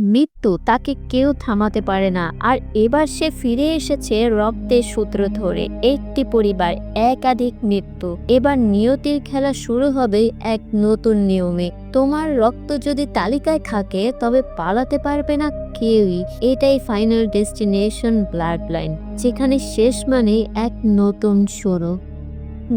মৃত্যু তাকে কেউ থামাতে পারে না। আর এবার সে ফিরে এসেছে রক্তের সূত্র ধরে। একটি পরিবার, একাধিক মৃত্যু। এবার নিয়তির খেলা শুরু হবে এক নতুন নিয়মে। তোমার রক্ত যদি তালিকায় থাকে, তবে পালাতে পারবে না কেউই। এটাই ফাইনাল ডেস্টিনেশন ব্লাড লাইন যেখানে শেষ মানে এক নতুন শুরু।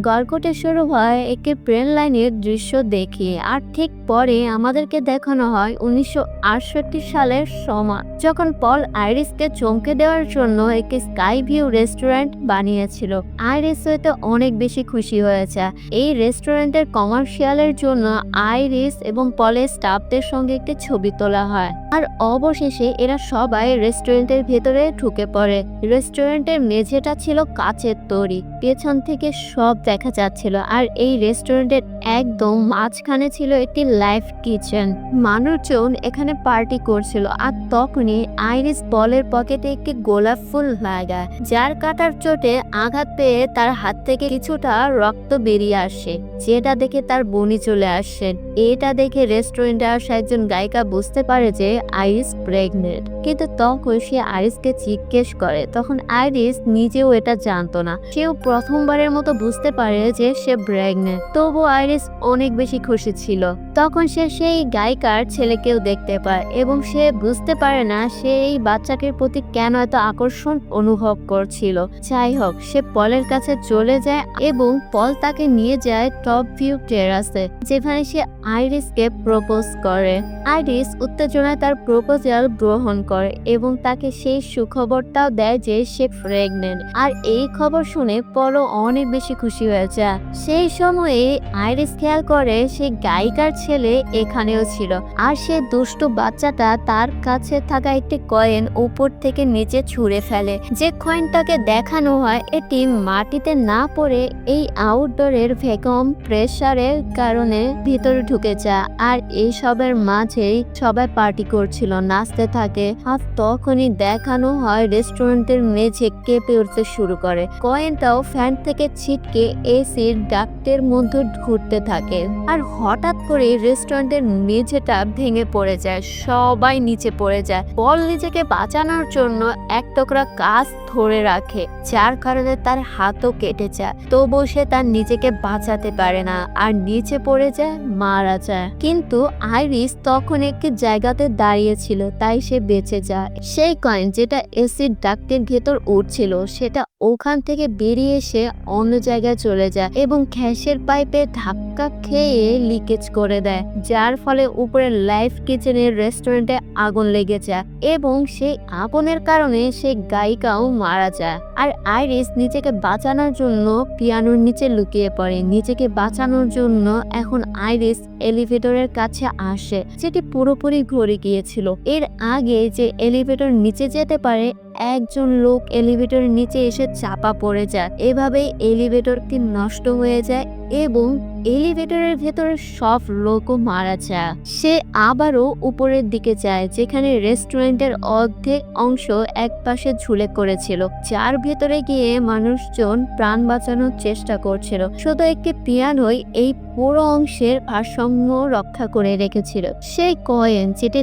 গল্পটা শুরু হয় একটি ট্রেন লাইনের দৃশ্য দেখিয়ে আর ঠিক পরে আমাদেরকে দেখানো হয় উনিশশো আটষট্টি সালের সময়, যখন পল আইরিসকে চমকে দেওয়ার জন্য একটি স্কাই ভিউ রেস্টুরেন্ট বানিয়েছিল। আইরিস হয়তো অনেক বেশি খুশি হয়েছে। এই রেস্টুরেন্টের কমার্শিয়ালের জন্য আইরিস এবং পলের স্টাফদের সঙ্গে একটি ছবি তোলা হয়। আর অবশেষে এরা সবাই রেস্টুরেন্টের ভেতরে ঢুকে পড়ে। রেস্টুরেন্টের মেঝেটা ছিল কাচের তৈরি। পেছন থেকে সব দেখা যাচ্ছিল আর এই রেস্টুরেন্টের একদম মাঝখানে ছিল একটি লাইভ কিচেন। মানুষজন এখানে পার্টি করছিল আর তখনই আইরিস বলের পকেটে একটি গোলাপ ফুল লাগায় যার কাটার চোটে আঘাত পেয়ে তার হাত থেকে কিছুটা রক্ত বেরিয়ে আসে, যেটা দেখে তার বনি চলে আসেন এটা দেখে রেস্টুরেন্টে আসা একজন গায়িকা বুঝতে পারে যে আইরিস প্রেগনেন্ট। কিন্তু তখন সে আইরিসকে জিজ্ঞেস করে, তখন আইরিস নিজেও এটা জানতো না। সেও প্রথমবারের মতো বুঝতে পারে যে সে প্রেগনেন্ট তবু আইরিস অনেক বেশি খুশি ছিল। তখন সে সেই গায়িকার ছেলেকেও দেখতে পায় এবং সে বুঝতে পারে না সে এই বাচ্চাটির প্রতি কেন এত আকর্ষণ অনুভব করছিল। যাই হোক, সে পলের কাছে চলে যায় এবং পল তাকে নিয়ে যায় টপ ভিউ টেরাসে, যেখানে সে আইরিসকে প্রপোজ করে। আইরিস উত্তেজনায় তার প্রপোজাল গ্রহণ করে এবং তাকে সেই সুখবরটাও দেয় যে সে প্রেগনেন্ট আর এই খবর শুনে পলও অনেক বেশি খুশি হয়েছে সেই সময়ে আইরিস খেয়াল করে সেই গায়িকার ছেলে এখানেও ছিল আর সে দুষ্টু বাচ্চাটা তার কাছে থাকা একটি কয়েন উপর থেকে নিচে ছুঁড়ে ফেলে। যে কয়েনটাকে দেখানো হয় এটি মাটিতে না পড়ে এই আউটডোরের ভ্যাকুয়াম প্রেসারের কারণে ভিতরে ঢুকে যায় আর এইসবের মাঝেই সবাই পার্টি করছিল, নাচতে থাকে। আর তখনই দেখানো হয় রেস্টুরেন্টের মেঝে কেঁপে উঠতে শুরু করে। কয়েনটাও ফ্যান থেকে ছিটকে এসির ডাক্টের মধ্যে ঘুরতে থাকে। আর হঠাৎ করে রেস্টুরেন্টের মেঝেটা ভেঙে পড়ে যায়, সবাই নিচে পড়ে যায়। বল নিজেকে বাঁচানোর জন্য এক টুকরা কাজ ধরে রাখে, যার কারণে তার হাতও কেটে যায়। তবুও সে তার নিজেকে বাঁচাতে পারে না আর নিচে পড়ে যায়, মারা যায়। কিন্তু আইরিস তখন একটি জায়গাতে দাঁড়িয়েছিল তাই সে বেঁচে যায়। সেই কয়েন যেটা এসিড ডাক্টের ভেতর উঠছিল, সেটা ওখান থেকে বেরিয়ে এসে অন্য জায়গায় চলে যায় এবং গ্যাসের পাইপে ধাক্কা খেয়ে লিকেজ করে দেয়, যার ফলে উপরে লাইফ কিচেনের রেস্টুরেন্টে আগুন লেগে যায় এবং সেই আগুনের কারণে সেই গায়িকাও মারা যায়। আর আইরিস নিজেকে বাঁচানোর জন্য পিয়ানোর নিচে লুকিয়ে পড়ে। নিজেকে বাঁচানোর জন্য এখন আইরিস এলিভেটরের কাছে আসে, যেটি পুরোপুরি ঘুরে গিয়েছিল। এর আগে যে এলিভেটর নিচে যেতে পারে, একজন লোক এলিভেটর নিচে এসে চাপা পড়ে যায়। এভাবেই এলিভেটরটি নষ্ট হয়ে যায় এবং এলিভেটরের ভেতরে সব লোকও মারা যায়। সে আবারও উপরের দিকে যায়, যেখানে রেস্টুরেন্টের অর্ধেক অংশ একপাশে ঝুলে করেছিল যার ভেতরে গিয়ে মানুষজন প্রাণ বাঁচানোর চেষ্টা করছিল। শুধু একটি পিয়ানোই এই পুরো অংশের ভারসাম্য রক্ষা করে রেখেছিল। সেই কয়েন যেটি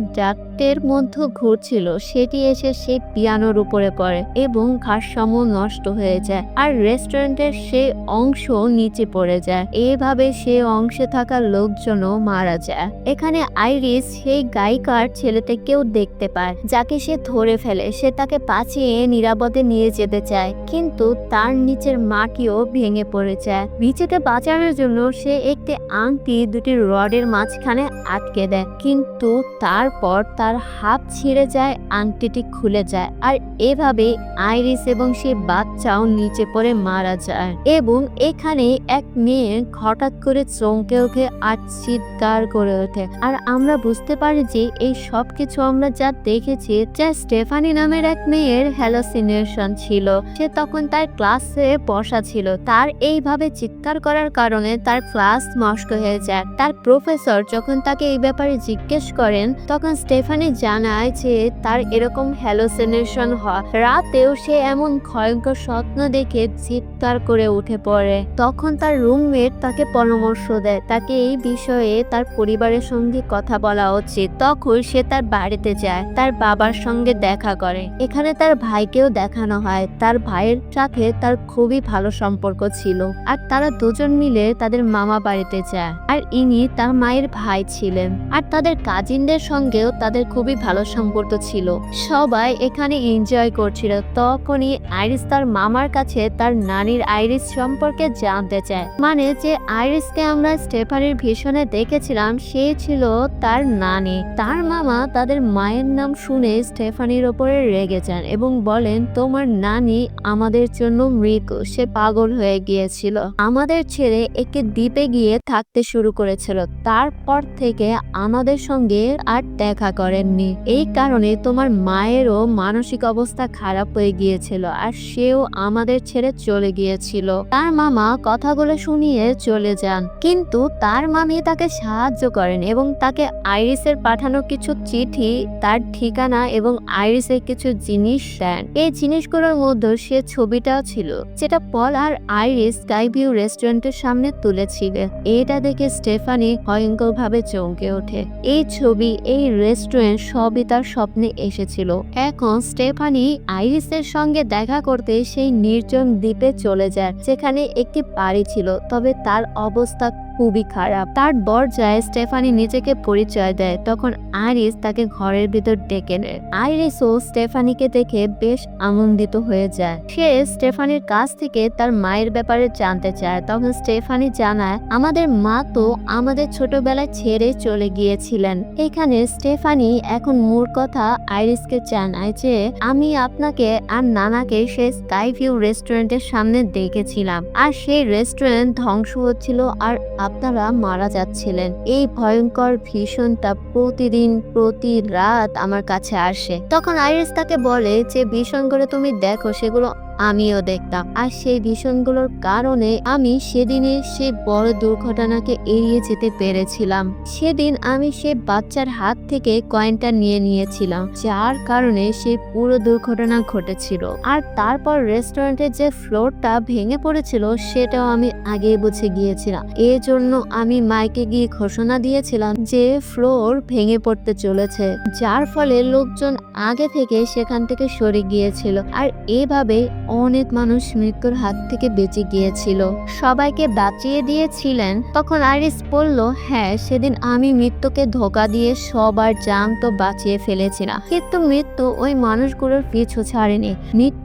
ডাক্টের মধ্যে ঘুরছিল, সেটি এসে সেই পিয়ানোর উপরে পড়ে এবং ভারসাম্য নষ্ট হয়ে যায় আর রেস্টুরেন্টের সেই অংশ নিচে পড়ে যায়। এভাবে সে অংশে থাকা লোকজনও মারা যায়। এখানে আইরিস সেই গায়িকার ছেলেটাকেও দেখতে পায়, যাকে সে ধরে ফেলে। সে তাকে বাঁচিয়ে নিরাপদে নিয়ে যেতে চায়, কিন্তু তার নিচের মাটিও ভেঙে পড়ে যায়। নিচেতে বাঁচানোর জন্য সে একটি আংটি দুটি রডের মাঝখানে আটকে দেয়, কিন্তু তারপর তার হাত ছিঁড়ে যায়, আংটিটি খুলে যায় আর এভাবে আইরিস এবং সে বাচ্চাও নিচে পড়ে মারা যায় এবং এখানে এক মেয়ে হঠাৎ করে চমকে ওঠে আর চিৎকার করে ওঠে। আর আমরা বুঝতে পারি যে এই সব কিছু আমরা যা দেখেছি যা স্টেফানি নামের এক মেয়ের হ্যালোসিনেশন ছিল। সে তখন তার ক্লাসে বসা ছিল। তার এইভাবে চিৎকার করার কারণে তার ক্লাস মস্ক হয়ে যায়। তার প্রফেসর যখন তাকে এই ব্যাপারে জিজ্ঞেস করেন, তখন স্টেফানি জানায় যে তার এরকম হ্যালোসিনেশন হয় রাতেও সে এমন ভয়ঙ্কর স্বপ্ন দেখে চিৎকার করে উঠে পড়ে। তখন তার রুমমেট তাকে পরামর্শ দেয়। তাকে এই বিষয়ে তার পরিবারের সঙ্গে কথা বলা উচিত। তখন সে তার বাড়িতে যায়। তার বাবার সঙ্গে দেখা করে। এখানে তার ভাইকেও দেখানো হয়। তার ভাইয়ের সাথে তার খুবই ভালো সম্পর্ক ছিল। আর তারা দুজন মিলে তাদের মামা বাড়িতে যায়। আর ইনি তার মায়ের ভাই ছিলেন। আর তাদের কাজিনদের সঙ্গেও তাদের খুবই ভালো সম্পর্ক ছিল। সবাই এখানে এনজয় করছিল। তখনই আইরিস তার মামার কাছে তার নানির আইরিস সম্পর্কে জানতে চায়। মানে যে আইরিসকে আমরা স্টেফানির ভীষণে দেখেছিলাম, সে ছিল তার নানি। তার মামা তাদের মায়ের নাম শুনে স্টেফানির ওপরে রেগে যান এবং বলেন, তোমার নানি আমাদের জন্য মৃত। সে পাগল হয়ে গিয়েছিল। আমাদের ছেড়ে একে দ্বীপে গিয়ে থাকতে শুরু করেছিল। তারপর থেকে আমাদের সঙ্গে আর দেখা করেননি। এই কারণে তোমার মায়েরও মানসিক অবস্থা খারাপ হয়ে গিয়েছিল আর সেও আমাদের ছেড়ে চলে গিয়েছিল। তার মামা কথাগুলো শুনিয়ে চলে যান। কিন্তু তার মামি তাকে সাহায্য করেন এবং তাকে আইরিসের পাঠানো কিছু চিঠি, তার ঠিকানা এবং আইরিসের কিছু জিনিস দেন। এই জিনিসগুলোর মধ্যে সে ছবিটাও ছিল, যেটা পল আর আইরিস স্কাইভিউ রেস্টুরেন্টের সামনে তুলেছিলেন। এটা দেখে স্টেফানি ভয়ঙ্কর ভাবে চমকে ওঠে। এই ছবি এই রেস্টুরেন্ট সবই তার স্বপ্নে এসেছিল। এখন স্টেফানি আইরিসের সঙ্গে দেখা করতে সেই নির্জন দ্বীপে চলে যায়, যেখানে একটি বাড়ি ছিল, তবে তার অবস্থা খুবই খারাপ। তার দরজায় স্টেফানি নিজেকে পরিচয় দেয়। তখন আইরিস তাকে ঘরের ভিতর ডেকে নেয়। আইরিসও স্টেফানিকে দেখে বেশ আনন্দিত হয়ে যায়। সে স্টেফানির কাছ থেকে তার মায়ের ব্যাপারে জানতে চায়। তখন স্টেফানি জানায়, আমাদের মা তো আমাদের ছোটবেলায় ছেড়ে চলে গিয়েছিলেন। এখানে স্টেফানি এখন মোর কথা আইরিসকে জানায় যে, আমি আপনাকে আর নানাকে সে স্কাই ভিউ রেস্টুরেন্টের সামনে দেখেছিলাম। আর সেই রেস্টুরেন্ট ধ্বংস হচ্ছিল আর আপনারা মারা যাচ্ছিলেন। এই ভয়ঙ্কর ভীষণটা প্রতিদিন প্রতি রাত আমার কাছে আসে। তখন আইরিস তাকে বলে যে, ভীষণ করে তুমি দেখো, সেগুলো আমিও দেখতাম। আর সেই ভীষণগুলোর কারণে আমি সেদিনে সে বড় দুর্ঘটনাকে এড়িয়ে যেতে পেরেছিলাম। সেদিন আমি সে বাচ্চার হাত থেকে কয়েনটা নিয়ে নিয়েছিলাম, যার কারণে সে পুরো দুর্ঘটনা ঘটেছিল। আর তারপর রেস্টুরেন্টের যে ফ্লোরটা ভেঙে পড়েছিল, সেটাও আমি আগেই বুঝে গিয়েছিলাম। এর জন্য আমি মাইকে গিয়ে ঘোষণা দিয়েছিলাম যে ফ্লোর ভেঙে পড়তে চলেছে, যার ফলে লোকজন আগে থেকে সেখান থেকে সরে গিয়েছিল। আর এভাবে অনেক মানুষ মৃত্যুর হাত থেকে বেঁচে গিয়েছিল। সবাইকে বাঁচিয়ে দিয়েছিলেন। তখন আরিস বলল হ্যাঁ সেদিন আমি মৃত্যুকে ধোকা দিয়ে সবার জান তো বাঁচিয়ে ফেলেছিলাম। কিন্তু মৃত্যু ওই মানুষগুলোর পিছু ছাড়েনি। মৃত্যু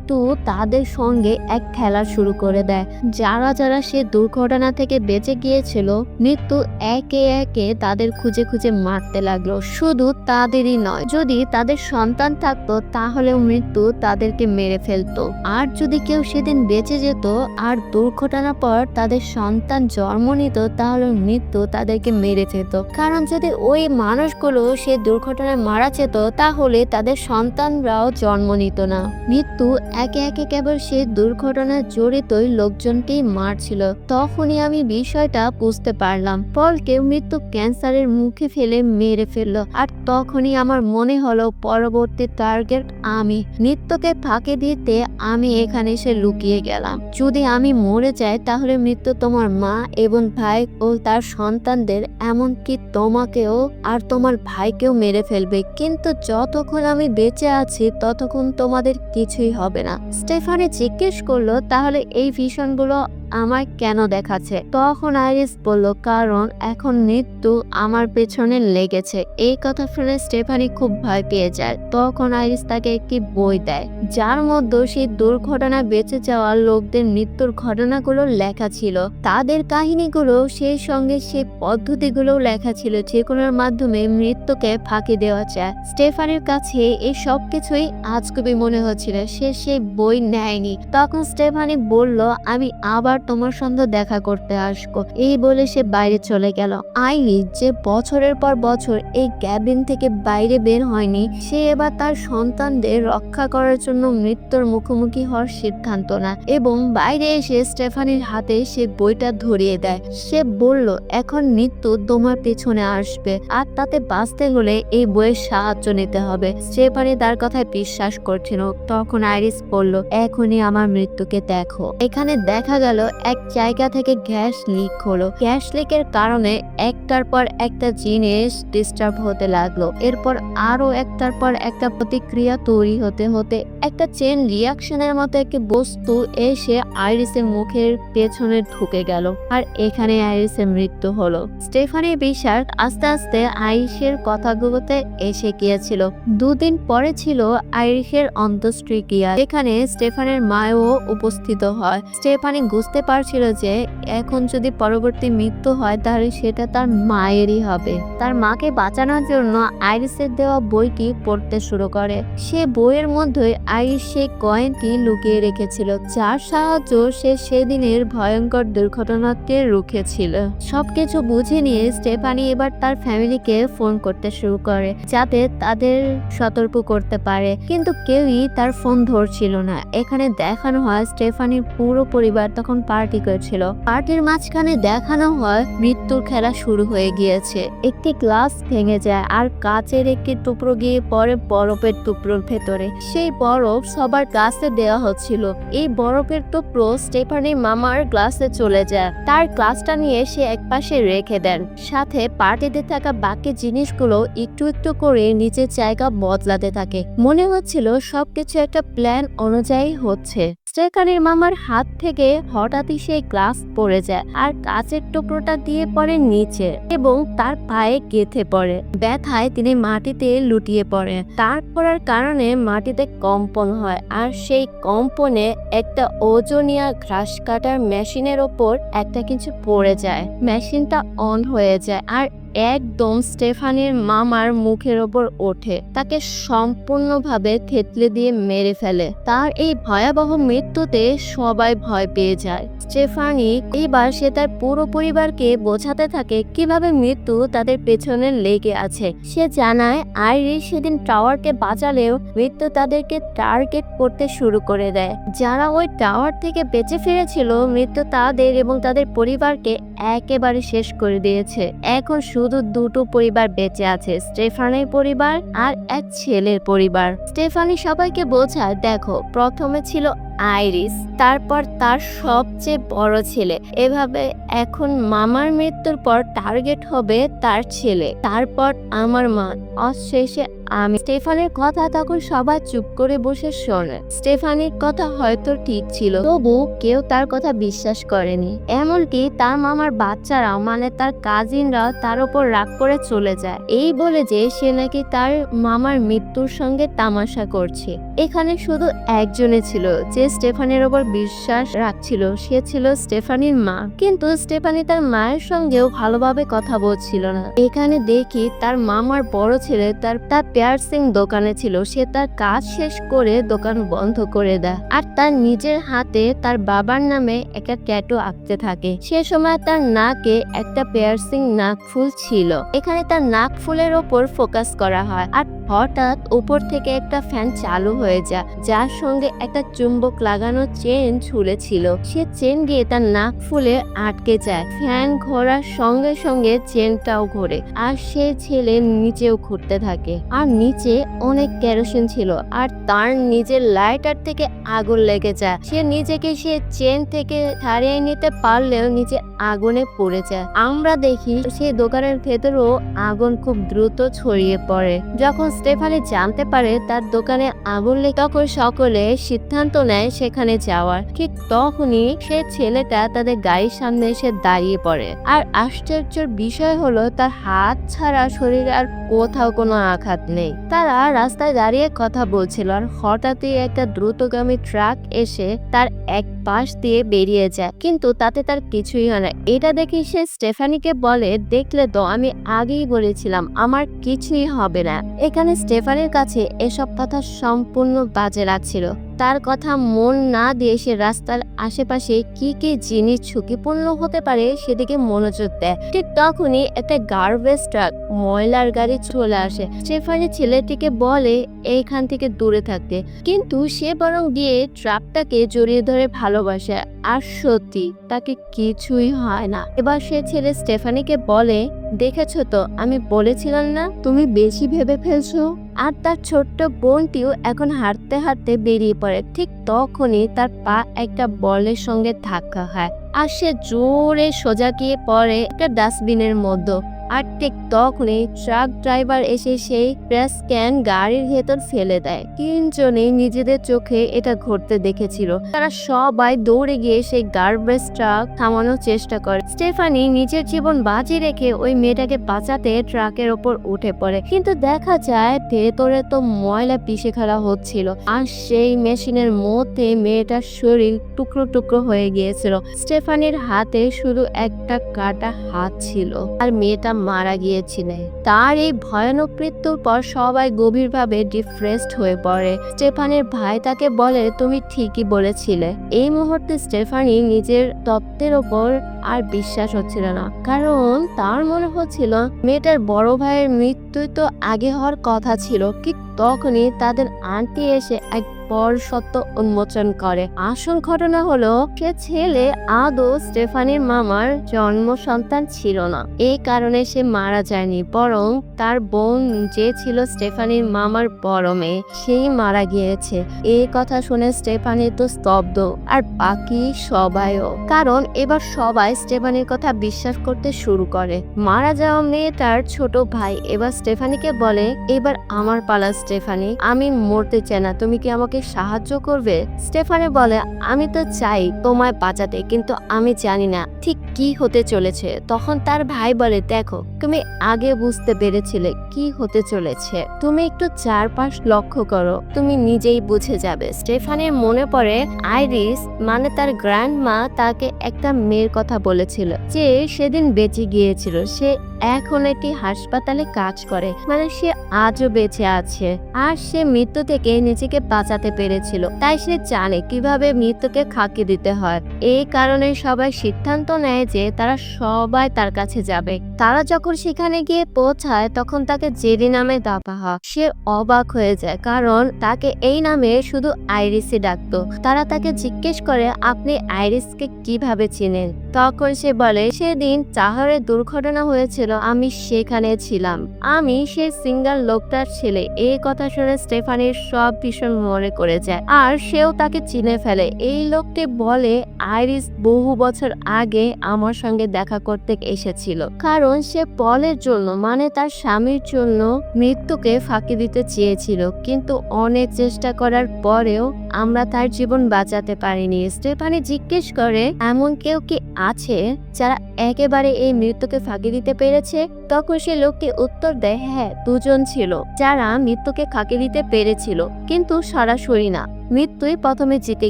তাদের সঙ্গে এক খেলা শুরু করে দেয়। যারা যারা সে দুর্ঘটনা থেকে বেঁচে গিয়েছিল, মৃত্যু একে একে তাদের খুঁজে খুঁজে মারতে লাগল। শুধু তাদেরই নয়, যদি তাদের সন্তান থাকতো, তাহলেও মৃত্যু তাদেরকে মেরে ফেলতো। আর যদি কেউ সেদিন বেঁচে যেত আর দুর্ঘটনার পর তাদের সন্তান জন্ম নিত তাহলে মৃত্যু তাদেরকে মেরে যেত কারণ যদি ওই মানুষগুলো সে দুর্ঘটনায় মারা যেত, তাহলে তাদের সন্তানরাও জন্ম নিত না। মৃত্যু একে একে কেবল সে দুর্ঘটনায় জড়িতই লোকজনকেই মারছিল। তখনই আমি বিষয়টা বুঝতে পারলাম। পলকে মৃত্যু ক্যান্সারের মুখে ফেলে মেরে ফেলল আর তখনই আমার মনে হলো পরবর্তী টার্গেট আমি। মৃত্যুকে ফাঁকে দিতে আমি এখানে এসে লুকিয়ে গেলাম। যদি আমি মরে যাই তাহলে মৃত্যু তোমার মা এবং ভাই ও তার সন্তানদের, এমনকি তোমাকেও আর তোমার ভাইকেও মেরে ফেলবে। কিন্তু যতক্ষণ আমি বেঁচে আছি ততক্ষণ তোমাদের কিছুই হবে না। স্টেফানি জিজ্ঞেস করল তাহলে এই ভীষণগুলো আমার কেন দেখাচ্ছে? তখন আইরিস বলল, কারণ এখন মৃত্যু আমার পেছনে লেগেছে। এই কথা শুনে স্টেফানি খুব ভয় পেয়ে যায়। তখন আইরিস তাকে একটি বই দেয়, যার মধ্যে সেই দুর্ঘটনা বেঁচে যাওয়া লোকদের মৃত্যুর ঘটনাগুলো লেখা ছিল। তাদের কাহিনীগুলো সেই সঙ্গে সেই পদ্ধতিগুলোও লেখা ছিল, যেগুলোর মাধ্যমে মৃত্যুকে ফাঁকি দেওয়া যায়। স্টেফানের কাছে এই সব কিছুই আজকবি মনে হচ্ছিল, সে সেই বই নেয়নি। তখন স্টেফানি বলল, আমি আবার তোমার সঙ্গে দেখা করতে আসব। এই বলে সে বাইরে চলে গেল। আইরিস যে বছরের পর বছর এই ক্যাবিন থেকে বাইরে বের হয়নি, সে এবার তার সন্তানদের রক্ষা করার জন্য মৃত্যুর মুখোমুখি হওয়ার সিদ্ধান্ত না এবং বাইরে এসে স্টেফানির হাতে সে বইটা ধরিয়ে দেয়। সে বলল, এখন মৃত্যু তোমার পেছনে আসবে আর তাতে বাঁচতে হলে এই বইয়ের সাহায্য নিতে হবে। স্টেফানি তার কথায় বিশ্বাস করছিল। তখন আইরিস বলল, এখনই আমার মৃত্যুকে দেখো। এখানে দেখা গেল এক জায়গা থেকে গ্যাস লিক হলো। গ্যাস লিকের কারণে একটার পর একটা জিনিস ডিস্টার্ব হতে লাগল। এরপর আরও একটার পর একটা প্রতিক্রিয়া তৈরি হতে হতে একটা চেন রিয়াকশনের মতো একটি বস্তু এসে আইরিসের মুখের পেছনে ঢুকে গেল আর এখানে আইরিসের মৃত্যু হলো। স্টেফানি বিশ্বাস আস্তে আস্তে আইরিসের কথাগুলোতে এসে গিয়েছিল। দুদিন পরে ছিল আইরিসের অন্ত্যেষ্টিক্রিয়া। এখানে স্টেফানের মায়ও উপস্থিত হয়। স্টেফানি বুঝতে পারছিল যে, এখন যদি পরবর্তী মৃত্যু হয়, তাহলে সেটা তার মায়েরই হবে। তার মাকে বাঁচানোর জন্য আইরিসের দেওয়া বইটি পড়তে শুরু করে। সে বইয়ের মধ্যে আইরিস সেই কয়েনটি লুকিয়ে রেখেছিল, যার সাহায্য সে সেদিনের ভয়ঙ্কর দুর্ঘটনাকে রুখেছিল। সবকিছু বুঝে নিয়ে স্টেফানি এবার তার ফ্যামিলিকে ফোন করতে শুরু করে, যাতে তাদের সতর্ক করতে পারে। কিন্তু কেউই তার ফোন ধরছিল না। এখানে দেখানো হয়, স্টেফানির পুরো পরিবার তখন পার্টি করছিল। পার্টির মাঝখানে দেখানো হয়, মৃত্যুর খেলা শুরু হয়ে গিয়েছে। একটি গ্লাস ভেঙে যায় আর কাচের একটি টুকরো গিয়ে পরে বরফের টুকরোর ভেতরে। সেই বরফ সবার গ্লাসে দেওয়া হচ্ছিল। এই বরফের টুকরো স্টেফানির মামার গ্লাসে চলে যায়। তার গ্লাসটা নিয়ে সে একপাশে রেখে দেন। সাথে পার্টিতে থাকা বাকি জিনিসগুলো একটু একটু করে নিচের জায়গা বদলাতে থাকে। মনে হচ্ছিল সবকিছু একটা প্ল্যান অনুযায়ী হচ্ছে। স্টেফানির মামার হাত থেকে হঠাৎই সেই গ্লাস পড়ে যায় আর কাচের টুকরোটা দিয়ে পড়ে নিচে এবং তার পায়ে গেথে পড়ে। ব্যথায় তিনি মাটিতে লুটিয়ে পড়ে। তার পড়ার কারণে মাটিতে কম্পন হয় আর সেই কম্পনে একটা ওজনিয়া ঘাস কাটার মেশিনের ওপর একটা কিছু পড়ে যায়। মেশিনটা অন হয়ে যায় আর একদম স্টেফানির মামার মুখের ওপর ওঠে। তাকে সম্পূর্ণভাবে থেতলে দিয়ে মেরে ফেলে। তার এই ভয়াবহ মৃত্যুতে সবাই ভয় পেয়ে যায়। স্টেফানি এবার সে তার পুরো পরিবারকে বোঝাতে থাকে কীভাবে মৃত্যু তাদের পেছনে লেগে আছে। সে জানায় আইরিস সেদিন টাওয়ারকে বাঁচালেও মৃত্যু তাদেরকে টার্গেট করতে শুরু করে দেয়। যারা ওই টাওয়ার থেকে বেঁচে ফিরেছিল, মৃত্যু তাদের এবং তাদের পরিবারকে একেবারে শেষ করে দিয়েছে। এখন শুধু দুটো পরিবার বেঁচে আছে, স্টেফানের পরিবার আর এক ছেলের পরিবার। স্টেফানি সবাইকে বোঝায়, দেখো, প্রথমে ছিল আইরিস, তারপর তার সবচেয়ে বড় ছেলে। এভাবে এখন মামার মৃত্যুর পর টার্গেট হবে তার ছেলে, তারপর আমার মা। অশেষে আমি স্টেফানের কথা তখন সবাই চুপ করে বসে শোনে। স্টেফানির কথা হয়তো ঠিক ছিল, তবু কেউ তার কথা বিশ্বাস করেনি। এমনকি তার মামার বাচ্চারা মানে তার কাজিনরাও তার উপর রাগ করে চলে যায়। এই বলে যে সে নাকি তার মামার মৃত্যুর সঙ্গে তামাশা করছে। এখানে শুধু একজনে ছিল যে স্টেফানের ওপর বিশ্বাস রাখছিল, সে ছিল স্টেফানির মা। কিন্তু স্টেফানি তার মায়ের সঙ্গেও ভালোভাবে কথা বলছিল না। এখানে দেখি তার মামার বড় ছেলে, তার তার পেয়ারসিং দোকানে ছিল, সে তার কাজ শেষ করে দোকান বন্ধ করে দেয়। আর তার নিজের হাতে তার বাবার নামে একটা ট্যাটু আঁকতে থাকে। সে সময় তার নাকে একটা পেয়ারসিং নাক ফুল ছিল। এখানে তার নাক ফুলের ওপর ফোকাস করা হয়। আর হঠাৎ উপর থেকে একটা ফ্যান চালু হয়ে যায়, যার সঙ্গে একটা চুম্বক লাগানো চেন ঝুলেছিল। সে চেন গিয়ে তার নাক ফুলে আটকে যায়। ফ্যান ঘোরার সঙ্গে সঙ্গে চেনটাও ঘোরে আর সে ছেলে নিচেও ঘুরতে থাকে। আর নিচে অনেক কেরোসিন ছিল আর তার নিজের লাইটার থেকে আগুন লেগে যায়। সে নিজেকে সে চেন থেকে ছাড়িয়ে নিতে পারলেও নিচে আগুনে পড়ে যায়। আমরা দেখি সেই দোকানের ভেতরেও আগুন খুব দ্রুত ছড়িয়ে পড়ে। যখন স্টেফানি জানতে পারে তার দোকানে আগুন লেগে তখন সকলে সিদ্ধান্ত নেয় সেখানে যাওয়ার। ঠিক তখনই সে ছেলেটা তাদের গাড়ির সামনে এসে দাঁড়িয়ে পড়ে। আর আশ্চর্যের বিষয় হলো, তার হাত ছাড়া শরীরে আর কোথাও কোনো আঘাত নেই। তারা রাস্তায় দাঁড়িয়ে কথা বলছিল আর হঠাৎই একটা দ্রুতগামী ট্রাক এসে তার এক পাশ দিয়ে বেরিয়ে যায়। কিন্তু তাতে তার কিছুই হয় না। এটা দেখে সে স্টেফানিকে বলে, দেখলে তো, আমি আগেই বলেছিলাম, আমার কিছুই হবে না। এখানে স্টেফানির কাছে এসব কথা সম্পূর্ণ বাজে লাগছিল। তার কথা মন না দিয়ে সে রাস্তার আশেপাশে কি কি জিনিস ঝুঁকিপূর্ণ হতে পারে সেদিকে মনোযোগ দেয়। ঠিক তখনই একটা গার্বেজ ট্রাক ময়লার গাড়ি চলে আসে। স্টেফানি ছেলেটিকে বলে, এইখান থেকে দূরে থাকতে। কিন্তু সে বরং গিয়ে ট্রাকটাকে জড়িয়ে ধরে ভালোবাসে। আর সত্যি, তাকে কিছুই হয় না। এবার সে ছেলে স্টেফানিকে বলে, দেখেছ তো, আমি বলেছিলাম না? তুমি বেশি ভেবে ফেলছো? আর তার ছোট্ট বোনটিও এখন হাঁটতে হাঁটতে বেরিয়ে পড়ে। ঠিক তখনই তার পা একটা বলের সঙ্গে ধাক্কা খায় আর সে জোরে সোজা গিয়ে পড়ে একটা ডাস্টবিনের মধ্যে। আর ঠিক তখনই ট্রাক ড্রাইভার এসে সেই প্রেস ক্যান গাড়ির ভেতর ফেলে দেয়। তিনজনেই নিজেদের চোখে এটা ঘটতে দেখেছিল। তারা সবাই দৌড়ে গিয়ে সেই গার্বেজ ট্রাক থামানোর চেষ্টা করে। স্টেফানি নিজের জীবন বাজি রেখে ওই মেয়েটাকে বাঁচাতে ট্রাকের ওপর উঠে পড়ে। কিন্তু দেখা যায় ভেতরে তো ময়লা পিষে খেলা হচ্ছিল। আর সেই মেশিনের মধ্যে মেয়েটার শরীর টুকরো টুকরো হয়ে গিয়েছিল। স্টেফানির হাতে শুধু একটা কাটা হাত ছিল। আর মেয়েটা মারা গিয়েছিলেন। তার এই ভয়ানক মৃত্যুর পর সবাই গভীরভাবে ডিপ্রেসড হয়ে পড়ে। স্টেফানির ভাই তাকে বলে, তুমি ঠিকই বলেছিলে। এই মুহূর্তে স্টেফানি নিজের তত্ত্বের ওপর আর বিশ্বাস হচ্ছিল না। কারণ তার মনে হচ্ছিল, মেয়েটার বড় ভাইয়ের মৃত্যুই তো আগে হওয়ার কথা ছিল। ঠিক তখনই তাদের আন্টি এসে এক বড় সত্য উন্মোচন করে। আসল ঘটনা হলো, সে ছেলে আদৌ স্টেফানির মামার জন্ম সন্তান ছিল না। এই কারণে সে মারা যায়নি, বরং তার বোন যে ছিল স্টেফানির মামার বড় মেয়ে, সেই মারা গিয়েছে। এই কথা শুনে স্টেফানি তো স্তব্ধ, আর বাকি সবাইও। কারণ এবার সবাই স্টেফানির কথা বিশ্বাস করতে শুরু করে। মারা যাওয়া মেয়ে তার ছোট ভাই এবার স্টেফানিকে বলে, এবার আমার পালা স্টেফানি, আমি মরতে চাই না, তুমি কি আমাকে সাহায্য করবে? স্টেফানি বলে, আমি তো চাই তোমায় বাঁচাতে, কিন্তু আমি জানি না ঠিক কি হতে চলেছে। তখন তার ভাই বলে, দেখো, তুমি আগে বুঝতে পেরেছিলে কি হতে চলেছে। তুমি একটু চারপাশ লক্ষ্য করো, তুমি নিজেই বুঝে যাবে। স্টেফানের মনে পড়ে, আইরিস মানে তার গ্র্যান্ড মা তাকে একটা মেয়ের কথা বলেছিল, যে সেদিন বেঁচে গিয়েছিল। সে এখন একটি হাসপাতালে কাজ করে মানে সে আজও বেঁচে আছে। আর সে মৃত্যু থেকে নিজেকে বাঁচাতে পেরেছিল। তাই সে জানে কীভাবে মৃত্যুকে খাকি দিতে হয়। এই কারণে সবাই সিদ্ধান্ত নেয় যে তারা সবাই তার কাছে যাবে। তারা যখন সেখানে গিয়ে পৌঁছায়, তখন তাকে জেরি নামে ডাকা হয়। সে অবাক হয়ে যায়, কারণ তাকে এই নামে শুধু আইরিসই ডাকতো। তারা তাকে জিজ্ঞেস করে, আপনি আইরিসকে কীভাবে চিনেন? তখন সে বলে, সেদিন চাহারে দুর্ঘটনা হয়েছিল, আমি সেখানে ছিলাম। আমি সেই সিঙ্গার লোকটার ছেলে। এই কথা শুনে স্টেফানির সব ভীষণ মনে করে যায়। আর সেও তাকে চিনে ফেলে। এই লোকটি বলে, আইরিস বহু বছর আগে আমার সঙ্গে দেখা করতে এসেছিল। কারণ সে পলের জন্য মানে তার স্বামীর জন্য মৃত্যুকে ফাঁকি দিতে চেয়েছিল। কিন্তু অনেক চেষ্টা করার পরেও আমরা তার জীবন বাঁচাতে পারিনি। স্টেফানি জিজ্ঞেস করে, এমন কেউ কি আছে যারা একেবারে এই মৃত্যুকে ফাঁকি দিতে পেরেছে? তখন সে লোকটি উত্তর দেয় হ্যাঁ দুজন ছিল যারা মৃত্যুকে ফাঁকি দিতে পেরেছিল। কিন্তু সরাসরি না। মৃত্যুই প্রথমে জিতে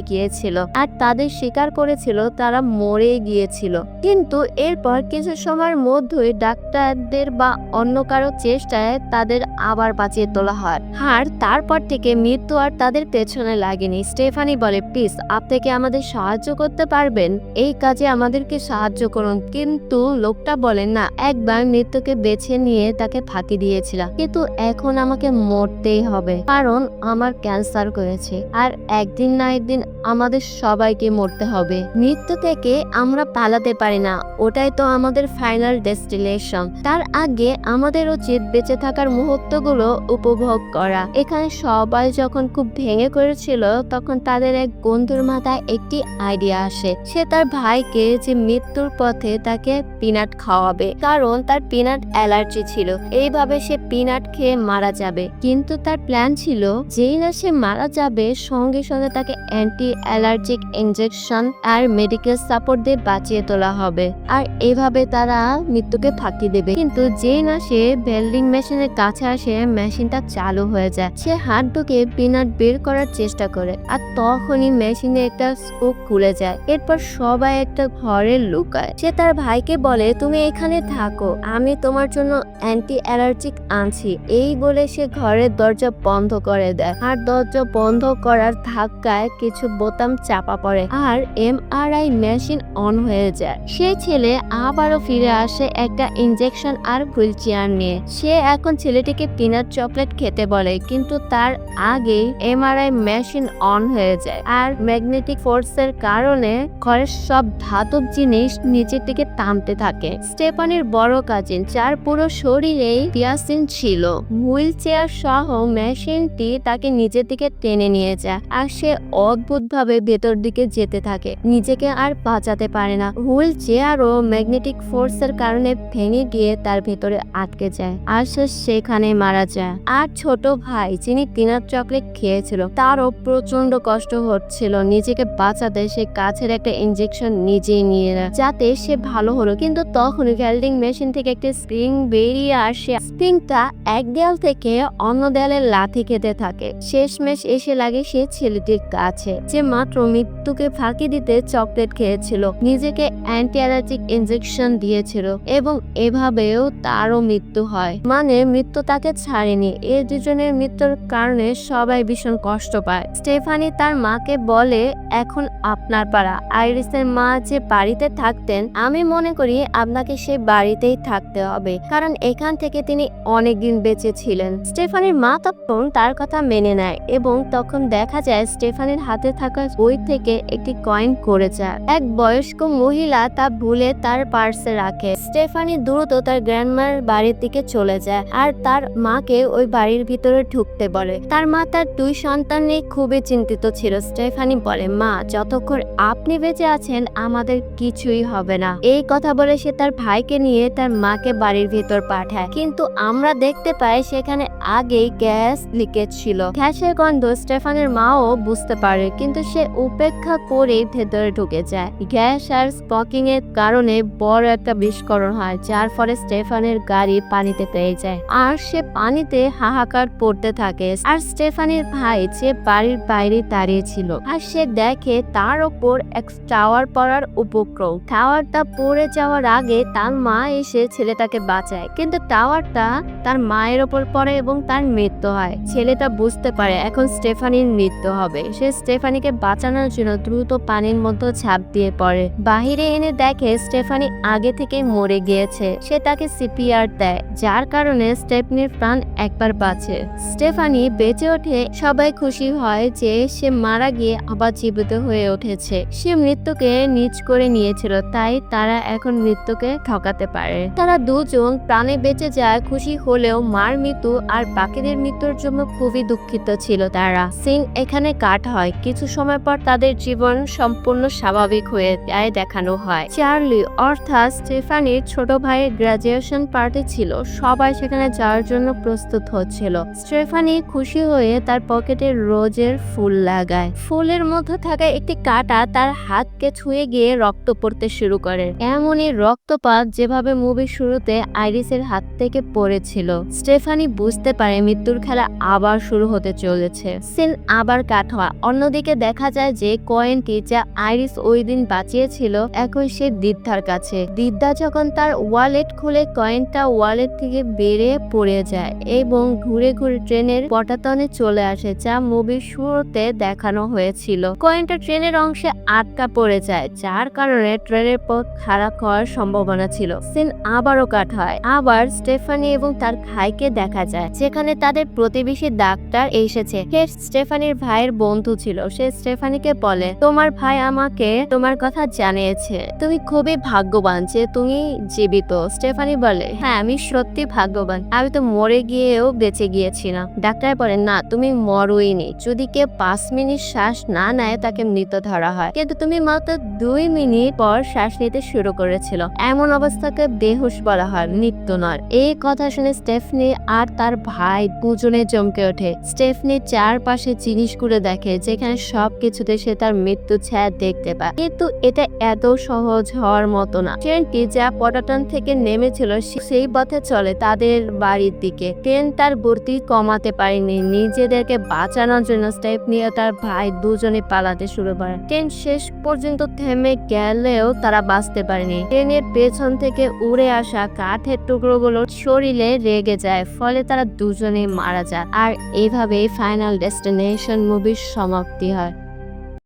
গিয়েছিল আর তাদের স্বীকার করেছিল তারা মরে গিয়েছিল। কিন্তু এরপর কিছু সময়ের মধ্যেই ডাক্তারদের বা অন্য কারও চেষ্টায় তাদের আবার বাঁচিয়ে তোলা হয়। আর তারপর থেকে মৃত্যু আর তাদের পেছনে লাগেনি। স্টেফানি বলে, প্লিজ, আপনি কি আমাদের সাহায্য করতে পারবেন? এই কাজে আমাদেরকে সাহায্য করুন। কিন্তু লোকটা বলে, না, একবার মৃত্যুকে বেছে নিয়ে তাকে ফাঁকি দিয়েছিলাম। কিন্তু এখন আমাকে মরতেই হবে। কারণ আমার ক্যান্সার হয়েছে। আর একদিন না একদিন আমাদের সবাইকে মরতে হবে। মৃত্যু থেকে আমরা পালাতে পারি না, ওটাই তো আমাদের ফাইনাল ডেস্টিনেশন তার আগে আমাদের উচিত বেঁচে থাকার মুহূর্তগুলো উপভোগ করা। এখানে সবাই যখন খুব ভেঙে করেছিল তখন তাদের এক বন্ধুর মাথায় একটি আইডিয়া আসে। সে তার ভাইকে যে মৃত্যুর পথে তাকে পিনাট খাওয়াবে, কারণ তার পিনাট অ্যালার্জি ছিল। এইভাবে সে পিনাট খেয়ে মারা যাবে। কিন্তু তার প্ল্যান ছিল, যেই না সে মারা যাবে সঙ্গে সঙ্গে তাকে অ্যান্টি অ্যালার্জিক ইনজেকশন আর মেডিকেল সাপোর্ট দিয়ে বাঁচিয়ে তোলা হবে। আর এভাবে তারা মৃত্যুকে ফাঁকি দেবে। কিন্তু যেই না সে ভেল্ডিং মেশিনের কাছে আসে মেশিনটা চালু হয়ে যায়। সে হাত ঢুকে পিনাট বের করার চেষ্টা করে। আর তখনই মেশিনে একটা স্কোপ খুলে যায়। এরপর সবাই একটা ঘরে লুকায়। সে তার ভাইকে বলে, তুমি এখানে থাকো। আমি তোমার জন্য অ্যান্টি অ্যালার্জিক আনছি। এই বলে সে ঘরের দরজা বন্ধ করে দেয়। আর দরজা বন্ধ করার ধাক্কায় কিছু বোতাম চাপা পড়ে আর এমআরআই মেশিন অন হয়ে যায়। সেই ছেলে আবারও ফিরে আসে একটা ইনজেকশন আর হুইল চেয়ার নিয়ে। সে এখন ছেলেটিকে পিনাট চকলেট খেতে বলে, কিন্তু তার আগে এমআরআই মেশিন অন হয়ে যায় আর ম্যাগনেটিক ফোর্সের কারণে ঘরের সব ধাতব জিনিস নিচের দিকে টানতে থাকে। স্টেফানের বড় কাজিন, যার পুরো শরীরেই পিয়াসিন ছিল। হুইল চেয়ার সহ মেশিনটি তাকে নিচের দিকে টেনে নিয়ে যায়। আর সে অদ্ভুতভাবে ভেতর দিকে যেতে থাকে। নিজেকে আর বাঁচাতে পারে না। হুইল চেয়ারও ম্যাগনেটিক ফোর্সের কারণে ভেঙে গিয়ে তার ভেতরে আটকে যায় আর সে সেখানে মারা যায়। আর ছোট ভাই, যিনি পিনাট চকলেট খেয়েছিল, তারও প্রচণ্ড কষ্ট হচ্ছিল। নিজেকে বাঁচাতে সে কাছের একটা ইনজেকশন নিজেই নিয়ে নেয়, যাতে সে ভালো হলো। কিন্তু তখন ভেল্ডিং মেশিন থেকে একটি স্প্রিং বেরিয়ে আসে। স্প্রিংটা এক দেয়াল থেকে অন্য দেয়ালের লাথি খেতে থাকে। শেষমেশ এসে লাগে সে ছেলেটির কাছে, যে মাত্র মৃত্যুকে ফাঁকি দিতে চকলেট খেয়েছিল, নিজেকে অ্যান্টি অ্যালার্জিক ইনজেকশন দিয়েছিল এবং এভাবেও তারও মৃত্যু হয়। মানে মৃত্যু তাকে ছাড়েনি এই দুজনের মৃত্যুর কারণে সবাই ভীষণ কষ্ট পায়। স্টেফানি তার মাকে বলে, এখন আপনার পাড়া। আইরিসের মা যে বাড়িতে থাকতেন, আমি মনে করি আপনাকে সে বাড়িতেই থাকতে হবে, কারণ এখান থেকে তিনি অনেকদিন বেঁচে ছিলেন। স্টেফানির মা তখন তার কথা মেনে নেয় এবং তখন দেখা যায় স্টেফানির হাতে থাকা বই থেকে একটি কয়েন করে যায়। এক বয়স্ক মহিলা তা ভুলে তার পার্সে রাখে। স্টেফানি দ্রুত তার গ্র্যান্ডমার বাড়ির দিকে চলে যায় আর তার মাকে ওই বাড়ির ভিতরে ঢুকতে বলে। তার মা তার দুই সন্তান নিয়ে খুবই চিন্তিত ছিল। স্টেফানি বলে, মা, যতক্ষণ আপনি বেঁচে আছেন, আমাদের কিছুই হবে না। এই কথা বলে সে তার ভাইকে নিয়ে তার মাকে বাড়ির ভিতর পাঠায়। কিন্তু আমরা দেখতে পাই সেখানে আগেই গ্যাস লিকেজ ছিল। গ্যাসের গন্ধ স্টেফানের মাও বুঝতে পারে, কিন্তু সে উপেক্ষা করে ভেতরে ঢুকে যায়। গ্যাস আর স্পকিং এর কারণে বড় একটা বিস্ফোরণ হয়, যার ফলে স্টেফানের গাড়ি পানিতে পেয়ে যায়। আর সে পানিতে হাহাকার পড়তে থাকে। আর স্টেফানের ভাই যে বাড়ির বাইরে দাঁড়িয়ে ছিল, আর সে দেখে তার ওপর এক টাওয়ার পড়ার উপক্রম। টাওয়ারটা পড়ে যাওয়ার আগে তার মা এসে ছেলেটাকে বাঁচায়, কিন্তু টাওয়ারটা তার মায়ের ওপর পড়ে এবং তার মৃত্যু হয়। ছেলেটা বুঝতে পারে, এখন স্টেফানির মৃত্যু হবে। সে স্টেফানিকে বাঁচানোর জন্য দ্রুত পানির মধ্যে ঝাঁপ দিয়ে পড়ে। বাহিরে এনে দেখে স্টেফানি আগে থেকে মরে গিয়েছে। সে তাকে সিপিআর দেয়, যার কারণে স্টেফনির প্রাণ একবার বাঁচে। স্টেফানি বেঁচে ওঠে, সবাই খুশি হয় যে সে মারা গিয়ে আবার জীবিত হয়ে উঠেছে। সে মৃত্যুকে নিজ করে নিয়েছিল, তাই তারা এখন মৃত্যুকে ঠকাতে পারে। তারা দুজন প্রাণে বেঁচে যায়, খুশি হলেও মার মৃত্যু আর বাকিদের মৃত্যুর জন্য খুবই দুঃখিত ছিল তারা। সিন এখানে কাট হয়। কিছু সময় পর তাদের জীবন সম্পূর্ণ স্বাভাবিক হয়ে যায় দেখানো হয়। চার্লি, অর্থাৎ স্টেফানির ছোট ভাইয়ের গ্রাজুয়েশন পার্টি ছিল। সবাই সেখানে যাওয়ার জন্য প্রস্তুত হচ্ছিল। স্টেফানি খুশি হয়ে তার পকেটে রোজের ফুল লাগায়। ফুলের মধ্যে থাকা একটি কাটা তার হাতকে ছুঁয়ে গিয়ে রক্ত পড়তে শুরু করে। এমনই রক্তপাত যেভাবে মুভির শুরুতে আইরিসের হাত থেকে পড়েছিল। স্টেফানি বুঝতে পারে মৃত্যুর খেলা আবার শুরু হতে চলেছে। সিন আবার কাট হওয়া। অন্যদিকে দেখা যায় যে কয়েনটি যা আইরিস ওই দিন বাঁচিয়েছিল এখন সে দিদ্ধার কাছে। দিদ্দা যখন তার ওয়ালেট খুলে কয়েনটা ওয়ালেট থেকে বেড়ে পড়ে যায় এবং ঘুরে ঘুরে ট্রেনের পটাতনে চলে আসে, যা মুভির শুরুতে দেখানো হয়েছিল। কয়েনটা ট্রেনের অংশে আটকা পড়ে যায়, যার কারণে ট্রেনের পথ খারাপ হওয়ার সম্ভাবনা ছিল। সিন আবারও কাট হয়। আবার স্টেফানি এবং তার ভাইকে দেখা যায়, যেখানে তাদের প্রতিবেশী ডাক্তার এসেছে। সে স্টেফানির ভাইয়ের বন্ধু ছিল, সে স্টেফানিকে বলে, তোমার ভাই আমাকে তোমার কথা জানিয়েছে। তুমি খুবই ভাগ্যবান যে তুমি জীবিত। স্টেফানি বলে হ্যাঁ আমি সত্যি ভাগ্যবান। আমি তো মরে গিয়েও বেঁচে গিয়েছিলাম। ডাক্তার বলে, না, তুমি মরোইনি। যদি কেউ পাঁচ মিনিট শ্বাস না নেয়, তাকে মৃত ধরা হয়। কিন্তু তুমি মাত্র দুই মিনিট পর শ্বাস নিতে শুরু করেছিল। এমন অবস্থাকে বেহুশ বলা হয়, মৃত্যু নয়। এই কথা শুনে স্টেফনি আর তার ভাই দুজনে চমকে ওঠে। স্টেফনি চারপাশে জিনিসগুলো দেখে যেখানে সবকিছুতে সে তার মৃত্যু ছায়া দেখতে পায়। কিন্তু এটা এত সহজ হওয়ার মতো না। ট্রেনটি যা পটাটন থেকে নেমেছিল সেই পথে চলে তাদের বাড়ির দিকে। ট্রেন তার গতি কমাতে পারেনি। নিজেদেরকে বাঁচানোর জন্য স্টেপ নিয়ে তার ভাই দুজনে পালাতে শুরু করে। ট্রেন শেষ পর্যন্ত থেমে গেলেও তারা বাঁচতে পারেনি। ট্রেনের পেছন থেকে উড়ে আসা কাঠের টুকরোগুলো শরীরে রেগে যায়, ফলে তারা দুজনে মারা যায়। আর এইভাবেই ফাইনাল ডেস্টিনেশন মুভির সমাপ্তি হয়